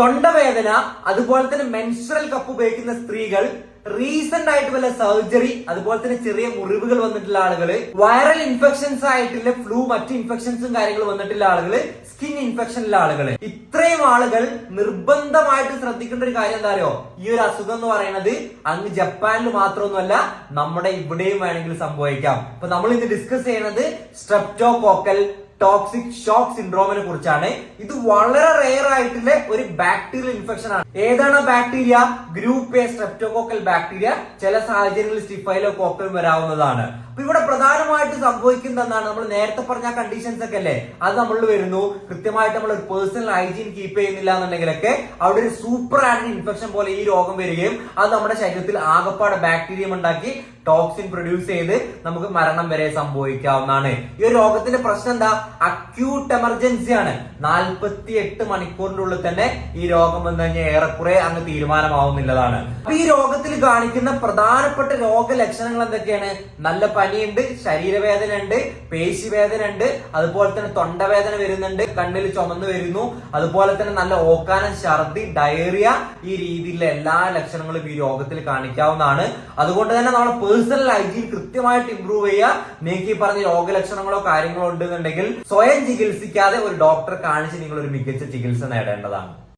തൊണ്ടവേദന അതുപോലെ തന്നെ മെൻസ്ട്രൽ കപ്പ് ഉപയോഗിക്കുന്ന സ്ത്രീകൾ റീസെന്റ് ആയിട്ട് വല്ല സർജറി അതുപോലെ തന്നെ ചെറിയ മുറിവുകൾ വന്നിട്ടുള്ള ആളുകൾ വൈറൽ ഇൻഫെക്ഷൻസ് ആയിട്ടുള്ള ഫ്ലൂ മറ്റു ഇൻഫെക്ഷൻസും കാര്യങ്ങളും വന്നിട്ടുള്ള ആളുകൾ സ്കിൻ ഇൻഫെക്ഷനുള്ള ആളുകൾ ഇത്രയും ആളുകൾ നിർബന്ധമായിട്ട് ശ്രദ്ധിക്കേണ്ട ഒരു കാര്യം എന്താ അറിയോ? ഈ ഒരു അസുഖം എന്ന് പറയുന്നത് അങ്ങ് ജപ്പാനിൽ മാത്രമൊന്നുമല്ല നമ്മുടെ ഇവിടെയും വേണമെങ്കിൽ സംഭവിക്കാം. അപ്പൊ നമ്മൾ ഇന്ന് ഡിസ്കസ് ചെയ്യുന്നത് സ്ട്രെപ്റ്റോകോക്കൽ ടോക്സിക് ഷോക്ക് സിൻഡ്രോമിനെ കുറിച്ചാണ്. ഇത് വളരെ റെയർ ആയിട്ടുള്ള ഒരു ബാക്ടീരിയൽ ഇൻഫെക്ഷൻ ആണ്. ഏതാണ് bacteria group A streptococcal bacteria ചില സാഹചര്യങ്ങളിൽ സ്റ്റിഫൈലോ കോക്കൽ വരാവുന്നതാണ്. അപ്പൊ ഇവിടെ പ്രധാനമായിട്ട് സംഭവിക്കുന്നത് എന്താണ് നമ്മൾ നേരത്തെ പറഞ്ഞ കണ്ടീഷൻസ് ഒക്കെ അല്ലേ? അത് നമ്മളിൽ വരുന്നു. കൃത്യമായിട്ട് നമ്മൾ ഒരു പേഴ്സണൽ ഹൈജീൻ കീപ്പ് ചെയ്യുന്നില്ല എന്നുണ്ടെങ്കിലൊക്കെ അവിടെ ഒരു സൂപ്പർ ആൻഡ് ഇൻഫെക്ഷൻ പോലെ ഈ രോഗം വരികയും അത് നമ്മുടെ ശരീരത്തിൽ ആകപ്പാട് ബാക്ടീരിയം ഉണ്ടാക്കി ടോക്സിൻ പ്രൊഡ്യൂസ് ചെയ്ത് നമുക്ക് മരണം വരെ സംഭവിക്കാവുന്നതാണ്. ഈ ഒരു രോഗത്തിന്റെ പ്രശ്നം എന്താ? അക്യൂട്ട് എമർജൻസി ആണ്. നാൽപ്പത്തി എട്ട് മണിക്കൂറിന്റെ ഉള്ളിൽ തന്നെ ഈ രോഗം വന്നു കഴിഞ്ഞാൽ ഏറെക്കുറെ അങ്ങ് തീരുമാനമാവുന്നില്ലതാണ് അപ്പൊ ഈ രോഗത്തിൽ കാണിക്കുന്ന പ്രധാനപ്പെട്ട രോഗലക്ഷണങ്ങൾ എന്തൊക്കെയാണ്? നല്ല പനിയുണ്ട് ശരീരവേദന ഉണ്ട് പേശിവേദന ഉണ്ട് അതുപോലെ തന്നെ തൊണ്ടവേദന വരുന്നുണ്ട് കണ്ണിൽ ചുമന്ന് വരുന്നു അതുപോലെ തന്നെ നല്ല ഓക്കാനം ഛർദി ഡയറിയ ഈ രീതിയിലുള്ള എല്ലാ ലക്ഷണങ്ങളും ഈ രോഗത്തിൽ കാണിക്കാവുന്നതാണ്. അതുകൊണ്ട് തന്നെ നമ്മുടെ പേഴ്സണൽ ഹൈജീൻ കൃത്യമായിട്ട് ഇംപ്രൂവ് ചെയ്യുക. നിങ്ങൾക്ക് ഈ പറഞ്ഞ രോഗലക്ഷണങ്ങളോ കാര്യങ്ങളോ ഉണ്ടെന്നുണ്ടെങ്കിൽ സ്വയം ചികിത്സിക്കാതെ ഒരു ഡോക്ടറെ കാണിച്ച് നിങ്ങൾ ഒരു മികച്ച ചികിത്സ നേടേണ്ടതാണ്.